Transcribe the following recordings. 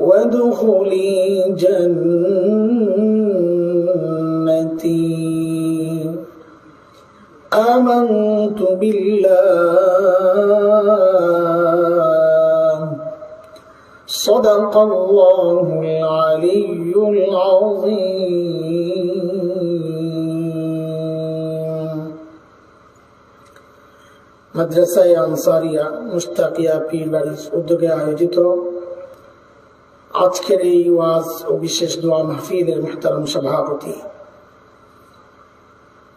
وادخلي جنتي آمنت بالله صدق الله العلي العظيم মাদ্রাসায় আনসারিয়া মুস্তাকিয়া পীর বাড়ির উদ্যোগে আয়োজিত আজকের এই ওয়াজ ও বিশেষ দোয়া মাহফিলের মোহতারাম সভাপতি।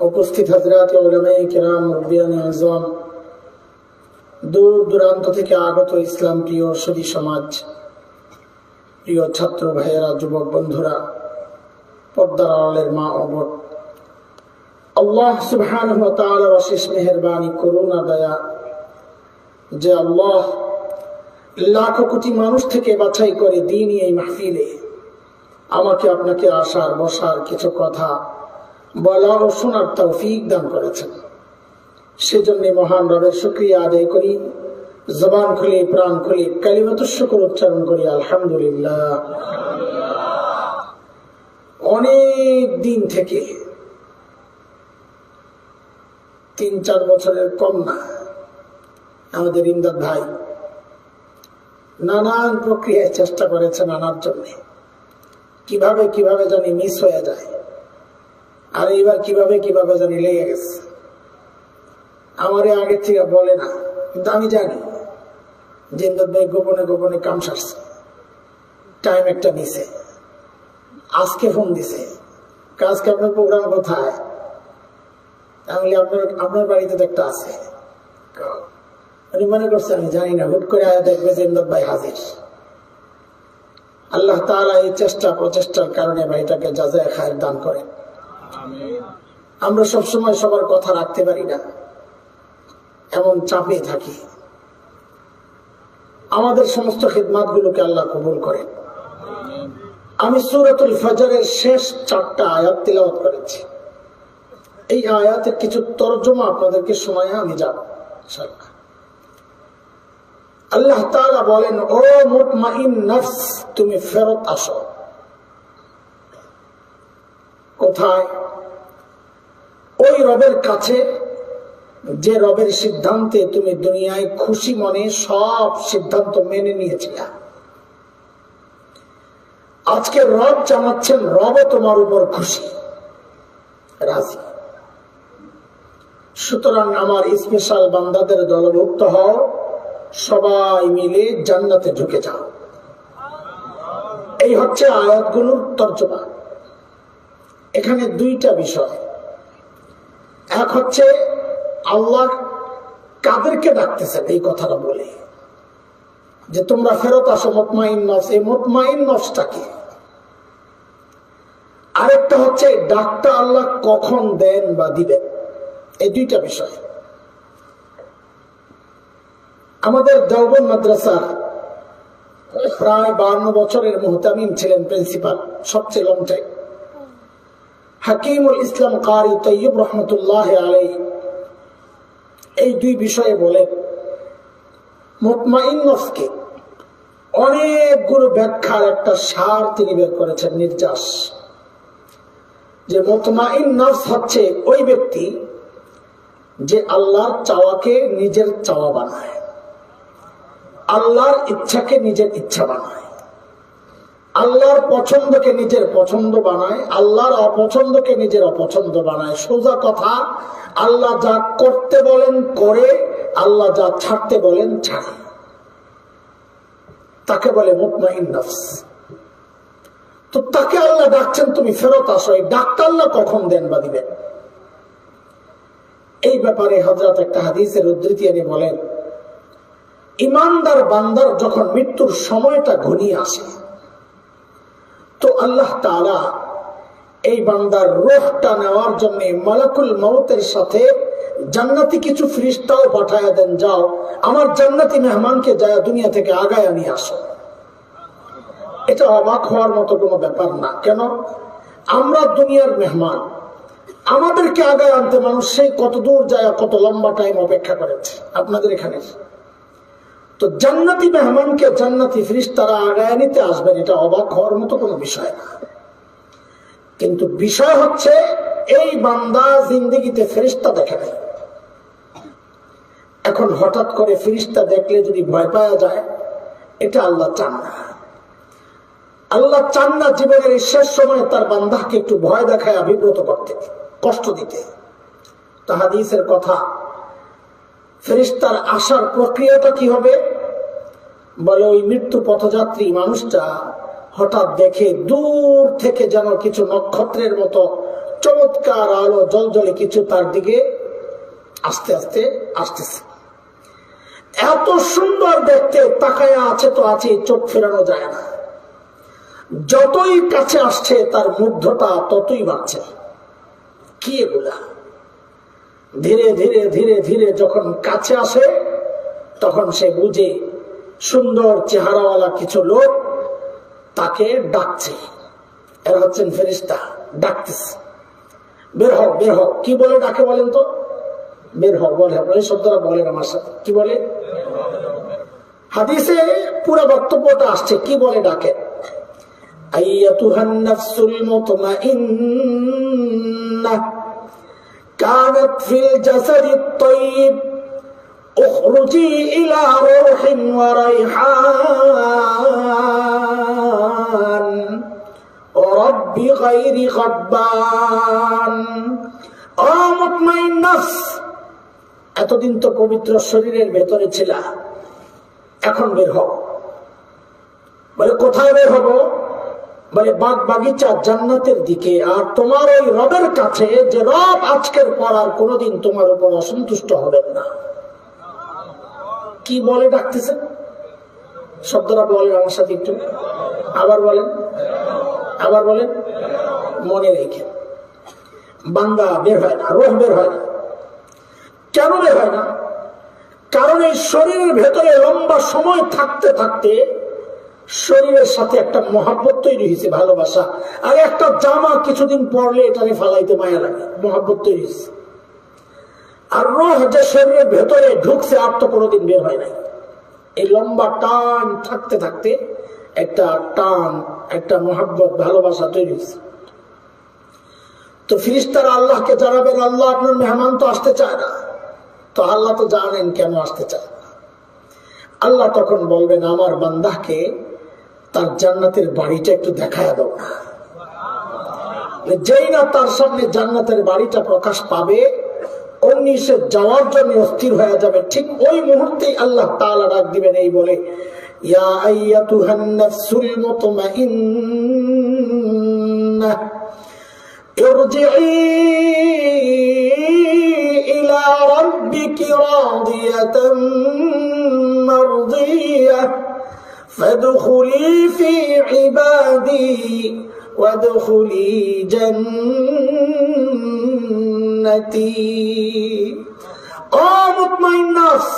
উপস্থিত হাজরাত কেরাম রবিয়ান আজম, দূর দূরান্ত থেকে আগত ইসলাম প্রিয় সদী সমাজ, প্রিয় ছাত্র ভাইয়েরা, যুবক বন্ধুরা, পর্দার আড়ালের মা অবর আল্লাহ সুবহান অশেষ মেহরবানি করুণা দয়া, যে আল্লাহ লাখো কোটি মানুষ থেকে বাছাই করে দিন এই মাহফিলে। আমাকে আপনাকে আসার, বসার কিছু কথা বলা ও শোনার তৌফিক দান করেছেন। সেজন্য মহান রবের শুক্রিয়া আদায় করি। জবান খুলে, প্রাণ খুলে কালিমাত শুকর উচ্চারণ করি, আলহামদুলিল্লাহ। অনেক দিন থেকে তিন চার বছরের কম না, আমাদের ইমদাদ ভাই নানান প্রক্রিয়ায় চেষ্টা করেছেন আনার জন্য। কীভাবে কীভাবে জানি মিস হয়ে যায়। আর এবার কীভাবে কীভাবে জানি লেগে গেছে। আমারে আগের থেকে বলে না, কিন্তু আমি জানি ইমদাদ ভাই গোপনে গোপনে কাম সারছে। টাইম একটা নিছে আজকে ফোন দিছে। আজকে আপনার প্রোগ্রাম কোথায়? তাহলে আপনার আপনার বাড়িতে তো একটা আছে। উনি মনে করছে আমি জানি না হুট করে দেখবে যে ভাই হাজির। আল্লাহ তালা এই চেষ্টা প্রচেষ্টার কারণে ভাইটাকে যাজায় খায়ের দান করেন। আমরা সবসময় সবার কথা রাখতে পারি না। এমন চাপে থাকি। আমাদের সমস্ত খিদমাত গুলোকে আল্লাহ কবুল করেন। আমি সুরতুল ফজরের শেষ চারটা আয়াত তিলাওয়াত করেছি। এই আয়াতের কিছু তর্জমা আপনাদেরকে সময় আমি যাব আল্লাহ বলেন, ও মুতমাইন নফস, তুমি ফেরত আসো। কোথায়? ওই রবের কাছে, যে রবের সিদ্ধান্তে তুমি দুনিয়ায় খুশি মনে সব সিদ্ধান্ত মেনে নিয়েছিলা। আজকে রব জানাচ্ছেন, রবও তোমার উপর খুশি। রাজি। সুতরাং আমার স্পেশাল বান্দাদের দলভুক্ত হও। সবাই মিলে জান্নাতে ঢুকে যাও। এই হচ্ছে আয়াতগুলোর তর্জমা। এখানে দুইটা বিষয়। এক হচ্ছে আল্লাহ কাদেরকে ডাকতেছেন এই কথাটা বলে যে, তোমরা ফেরত আসো মতমাইন নফস। এই মতমাইন নফসটাকে আরেকটা হচ্ছে, ডাকটা আল্লাহ কখন দেন বা দিবেন? এই দুইটা বিষয়। আমাদের দেওবন মাদ্রাসার প্রায় বান্ন বছরের মোহতামিম ছিলেন প্রিন্সিপাল, সবচেয়ে লং টাইম হাকিমুল ইসলাম কারি তৈয়ব রহমতুল্লাহ আলাই এই দুই বিষয়ে বলেন, মোতমাইন নফকে অনেকগুলো ব্যাখ্যার একটা সার তিনি বের করেছেন নির্যাস। যে মোতমাইন হচ্ছে ওই ব্যক্তি যে আল্লাহর চাওয়াকে নিজের চাওয়া বানায়। আল্লাহর ইচ্ছাকে নিজের ইচ্ছা বানায়। আল্লাহর পছন্দকে নিজের পছন্দ বানায়, আল্লাহর অপছন্দকে নিজের অপছন্দ বানায়। সোজা কথা, আল্লাহ যা করতে বলেন করে, আল্লাহ যা ছাড়তে বলেন ছাড়ে। তাকে বলে মুতমাইন নফস। তো তাকে আল্লাহ ডাকছেন, তুমি ফেরত আসো। এই ডাক্তার কখন দেন বা দিবেন? এই ব্যাপারে হজরত একটা হাদিসের উদ্ধৃতি এনে বলেন ইমানদার বান্দার যখন মৃত্যুর সময়টা ঘনিয়ে আসে, তো আল্লাহ তাআলা এই বান্দার রোহটা নেওয়ার জন্য মালাকুল মৌতের সাথে জান্নাতি কিছু ফ্রিস্টাও পাঠায় দেন, যাও, আমার জান্নাতি মেহমানকে যায় দুনিয়া থেকে আগায় নিয়ে আসো। এটা অবাক হওয়ার মতো কোনো ব্যাপার না। কেন? আমরা দুনিয়ার মেহমান। আমাদেরকে আগায় আনতে মানুষ সেই কত দূর যায় কত লম্বা টাইম অপেক্ষা করেছে। আপনাদের এখানে তো জান্নাতি মেহমানকে জান্নাতি ফ্রিস তারা আগায় নিতে আসবেন, এটা অবাক হওয়ার মতো কোনো বিষয় না। কিন্তু বিষয় হচ্ছে, এই বান্দা জিন্দিগিতে ফেরিস্তা দেখে নেই। এখন হঠাৎ করে ফিরিস্তা দেখলে যদি ভয় পাওয়া যায়, এটা আল্লাহ চান না। আল্লাহ চান না জীবনের শেষ সময় তার বান্দাকে একটু ভয় দেখায় অভিব্রত করতে, কষ্ট দিতে। তাহাদিসের কথা ফেরিস্তার আসার প্রক্রিয়াটা কি হবে? বলে ওই মৃত্যু পথযাত্রী মানুষটা হঠাৎ দেখে দূর থেকে যেন কিছু নক্ষত্রের মতো চমৎকার আলো জল জলে কিছু তার দিকে আস্তে আস্তে আসতেছে। এত সুন্দর দেখতে, তাকায়া আছে তো আছে, চোখ ফেরানো যায় না। যতই কাছে আসছে, তার মুগ্ধতা ততই বাড়ছে। কি এগুলা? ধীরে ধীরে ধীরে ধীরে যখন কাছে আসে, তখন সে বুঝে সুন্দর চেহারাওয়ালা কিছু লোক তাকে ডাকছে। এরা হচ্ছেন ফেরিস্তা ডাকতে বের হক বের হক কি বলে ডাকে বলেন তো? বের হক বলে। এই শব্দটা বলেন আমার সাথে। কি বলে? হাদিসে পুরো বক্তব্যটা আসছে। কি বলে ডাকে? আইয়াতুহান নাফসুল মুতমাইন্নাহ كانت في الجسد الطيب اخرجي إلى روح وريحان ورب غير غبان অমতমাইন নাফস এতদিন তো পবিত্র শরীরের ভেতরে ছিল এখন বের হও বলে কোথায় বের হবো বলে বাগ বাগিচা জান্নাতের দিকে, আর তোমার ওই রবের কাছে যে রব আজকের পর আর কোনোদিন তোমার উপর অসন্তুষ্ট হবেন না। কি বলে ডাকতেছেন? শব্দটা বলেন আমার সাথে একটু। আবার বলেন। আবার বলেন। মনে রেখে বান্দা বের হয় না, রোহ বের হয় না। কেন বের হয় না? কারণ এই শরীরের ভেতরে লম্বা সময় থাকতে থাকতে শরীরের সাথে একটা মহাব্বত তৈরি হয়েছে, ভালোবাসা। আর একটা জামা কিছুদিন পরলে এটাকে ফালাইতে মায়া লাগে, মহাব্বত তৈরি হয়েছে। আর রোহ যে শরীরের ভেতরে ঢুকছে, আর তো কোনোদিন বের হয় নাই। এই লম্বা টান থাকতে থাকতে একটা টান, একটা মহাব্বত, ভালোবাসা তৈরি হয়েছে। তো ফিরিস্তারা আল্লাহকে জানাবেন, আল্লাহ আপনার মেহমান তো আসতে চায় না। তো আল্লাহ তো জানেন কেন আসতে চায় আল্লাহ তখন বলবেন, আমার বান্দাকে তার জান্নাতের বাড়িটা একটু দেখায় দাও। না যেই না তার সামনে জান্নাতের বাড়িটা প্রকাশ পাবে সে যাওয়ার জন্য অস্থির হয়ে যাবে, ঠিক ওই মুহূর্তেই আল্লাহ তাআলা ডাক দিবেন এই বলে, ইয়া فادخلي في عبادي وادخلي جنتي ও মুতমাইন নাফস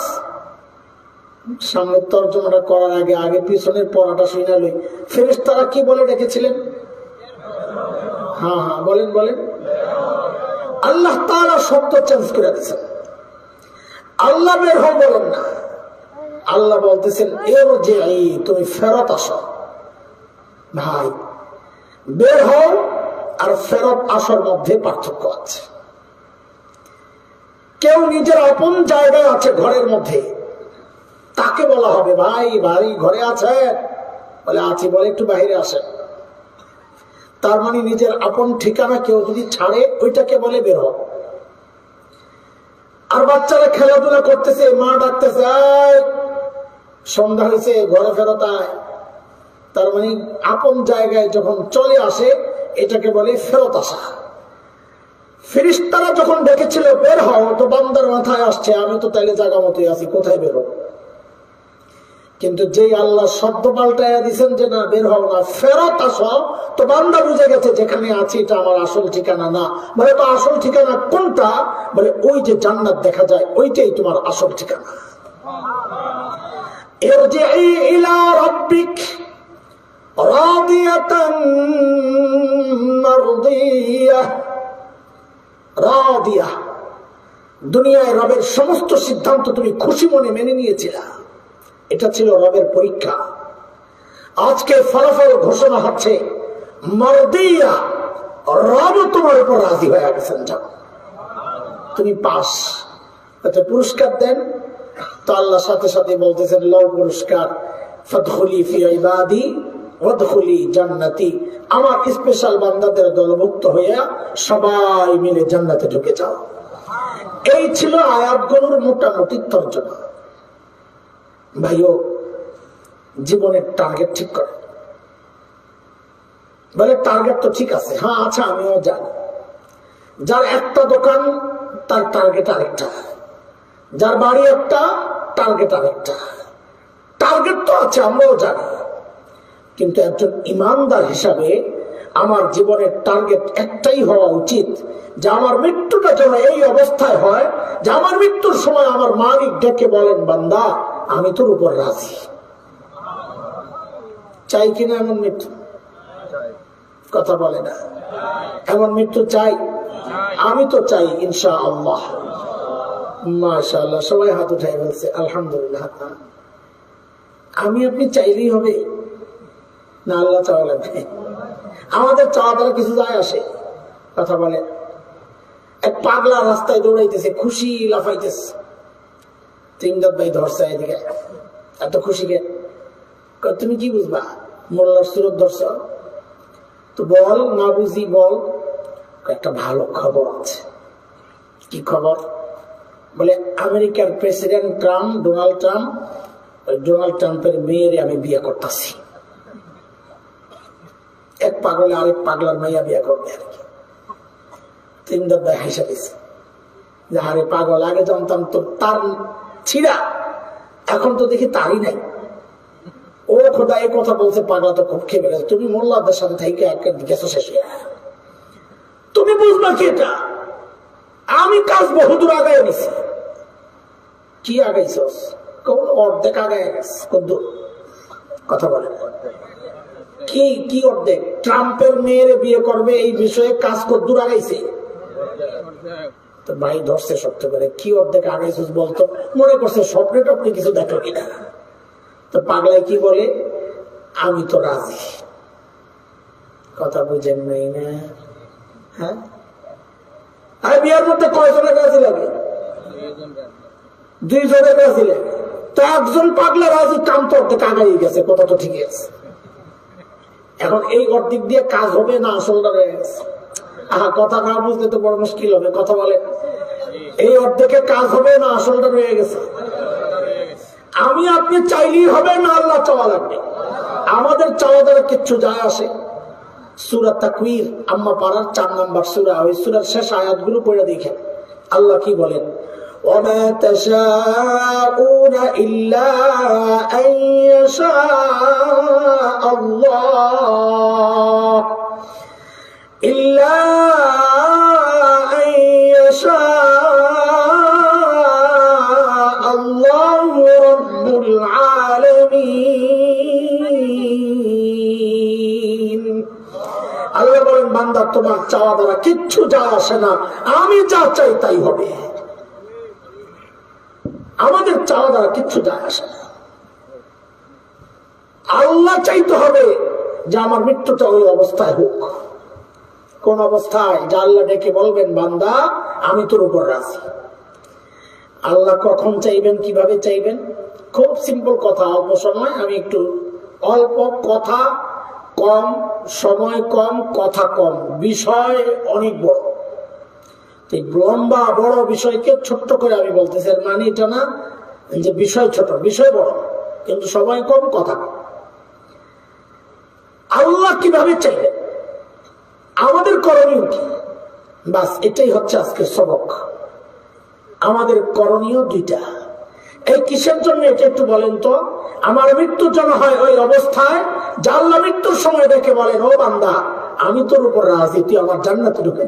সামনের তর্জমাটা করার আগে আগে পিছনের পড়াটা শুনে লই ফেরেশতারা কি বলে ডেকেছিলেন হ্যাঁ হ্যাঁ বলেন বলেন আল্লাহ তাআলা শব্দ চেঞ্জ করে দিচ্ছেন আল্লাহ বের হও বলেন না আল্লাহ বলতেছেন এর যে তুমি ফেরত আসো। ভাই, বের হও আর ফেরত আসার মধ্যে পার্থক্য আছে। কেউ নিজের আপন জায়গায় আছে ঘরের মধ্যে, তাকে বলা হবে, ভাই ভাই, ঘরে আছে? বলে, আছি, বলে একটু বাইরে আসে তার মানে নিজের আপন ঠিকানা কেউ যদি ছাড়ে, ওইটাকে বলে বের হোক আর বাচ্চারা খেলাধুলা করতেছে, মা ডাকতেছে সন্ধ্যা হয়েছে, ঘরে ফেরত তার মানে আপন জায়গায় যখন চলে আসে, এটাকে বলে ফেরত আসা। ফিরিস্তারা যখন ডেকেছিল, বের হও, তো বান্দার মাথায় আসছে, আমি তো তাইলে জায়গা মতোই আছি, কোথায় বেরো কিন্তু যেই আল্লাহ শব্দ পাল্টাইয়া দিচ্ছেন যে, না, বের হও না, ফেরত আসো, তো বান্দা বুঝে গেছে যেখানে আছি, এটা আমার আসল ঠিকানা না। বলে, তো আসল ঠিকানা কোনটা? বলে, ওই যে জান্নাত দেখা যায়, ওইটাই তোমার আসল ঠিকানা। রাদিয়া দুনিয়ায় রবের সমস্ত সিদ্ধান্ত তুমি খুশি মনে মেনে নিয়েছিল। এটা ছিল রবের পরীক্ষা। আজকে ফলাফল ঘোষণা হচ্ছে, মরদিয়া, রব তোমার উপর রাজি হয়ে গেছেন তুমি পাস। পুরস্কার দেন। তো আল্লাহ সাথে সাথে বলতেছেন লও পুরস্কার আমার স্পেশাল বান্দাদের দলভুক্ত হইয়া সবাই মিলে জান্নাতে ঢুকে যাও। এই ছিল আয়াতগুলোর মোটামুটি তর্জমা। ভাইও, জীবনের টার্গেট ঠিক করে। বলে টার্গেট তো ঠিক আছে। হ্যাঁ আচ্ছা আমিও জানি। যার একটা দোকান, তার টার্গেট আরেকটা। যার বাড়ি একটা টার্গেট আর একটা। টার্গেট তো আছে আমরাও জানি। কিন্তু একজন ইমানদার হিসাবে আমার জীবনের টার্গেট একটাই হওয়া উচিত যে আমার মৃত্যুটা যেন এই অবস্থায় হয় যে আমার মৃত্যুর সময় আমার মালিক ডেকে বলেন বান্দা আমি তোর উপর রাজি। চাই কিনা এমন মৃত্যু? কথা বলে না। এমন মৃত্যু চাই? আমি তো চাই ইনশা আল্লাহ মাশাআল্লাহ, সবাই হাত উঠাই বলছে, আলহামদুলিল্লাহ আমি, আপনি চাইলেই হবে। না, আল্লাহ চাওয়া লাগবে। আমাদের চাওয়া দ্বারা কিছু যায় আসে। কথা বলে, এক পাগলা রাস্তায় দৌড়াইতেছে, খুশি লাফাইতেছে। তিনদাত ভাই ধরছে এদিকে। এত খুশি কে? তুমি কি বুঝবা? মোল্লার সুরত ধরছ? তো বল, না বুঝি, বল। একটা ভালো খবর আছে। কি খবর? বলে আমেরিকার president Trump, Donald Trump Donald ট্রাম্পের মেয়েরে আমি বিয়ে করতেছি। এক পাগলে আরেক পাগলার মেয়া বিয়ে করবে আর কি। তিন দাদায় হাসা দিছে। যে, আরে পাগল, আগে জানতাম তো তার ছিড়া, এখন তো দেখি তারই নাই। ও খোদা, এই কথা বলছে, পাগলা তো খুব খেপে গেছে। তুমি মোল্লাদের সাথে থেকে একে গেছো শেষ তুমি বুঝবা কি এটা? আমি কাজ বহুদূর আগায় গেছি কি আগাইছস? কোন অর্ধেক আগায় গেছে? কথা বলে। কি কি অর্ধেক? ট্রাম্পের মেয়েরে বিয়ে করবে, এই বিষয়ে কাজ কদ্দুর আগাইছে? তো ভাই ধরছে শক্ত করে। কি অর্ধেক আগাইছিস বলতো? মনে করছে স্বপ্নে টপ্নে কিছু দেখো কিনা? তো পাগলাই কি বলে? আমি তো রাজি। কথা বুঝেন নাই না? হ্যাঁ? আর বিয়ার মধ্যে কয়জনের রাজি লাগে? দুইজনের রাজি লাগে তো একজন পাগলা রাজি কাম তো অর্ধেক আগাই গেছে, কথা তো ঠিকই আছে। এখন এই অর্ধেক দিয়ে কাজ হবে না আসলটা রয়ে গেছে। আহা, কথা না বুঝলে তো বড় মুশকিল হবে, কথা বলে। এই অর্ধেকে কাজ হবে না আসলটা রয়ে গেছে। আমি আপনি চাইলেই হবে না, আল্লাহ চাওয়া লাগবে। আমাদের চাওয়া দ্বারা কিচ্ছু যায় আসে। সুরা তাকুইর আম্মা পাড়ার চার নাম্বার সুরা, ওই সুরার শেষ আয়াতগুলো পড়ে দেখেন। আল্লাহ কি বলেন? وما تشاءون إلا أن يشاء الله إلا أن يشاء الله رب العالمين আল্লাহ বলেন বান্দা তোমার চাওয়া দ্বারা কিচ্ছু যায় আসে না আমি যা চাই তাই হবে আমাদের চাওয়া দ্বারা কিচ্ছু যায় আসে না। আল্লাহ চাইতে হবে যে আমার মৃত্যুটা ওই অবস্থায় হোক। কোন অবস্থায় যে আল্লাহ ডেকে বলবেন, বান্দা, আমি তোর উপর রাজি। আল্লাহ কখন চাইবেন, কীভাবে চাইবেন? খুব সিম্পল কথা, অল্প সময়, আমি একটু অল্প কথা, কম, সময় কম, কথা কম, বিষয় অনেক বড়। লম্বা, বড় বিষয়কে ছোট্ট করে আমি বলতেছি। আর মানে এটা না যে বিষয় ছোট, বিষয় বড়, কিন্তু সময় কম কথা আল্লাহ কীভাবে চাইলেন আমাদের করণীয় কি? বাস, এটাই হচ্ছে আজকের সবক। আমাদের করণীয় দুইটা। এই কিসের জন্য এটা একটু বলেন তো? আমার মৃত্যুর জন্য হয় ওই অবস্থায় জাল্লা মৃত্যুর সময় দেখে বলেন, ও বান্দা, আমি তোর উপর রাজি, তুই আমার জান্নাতে ঢুকে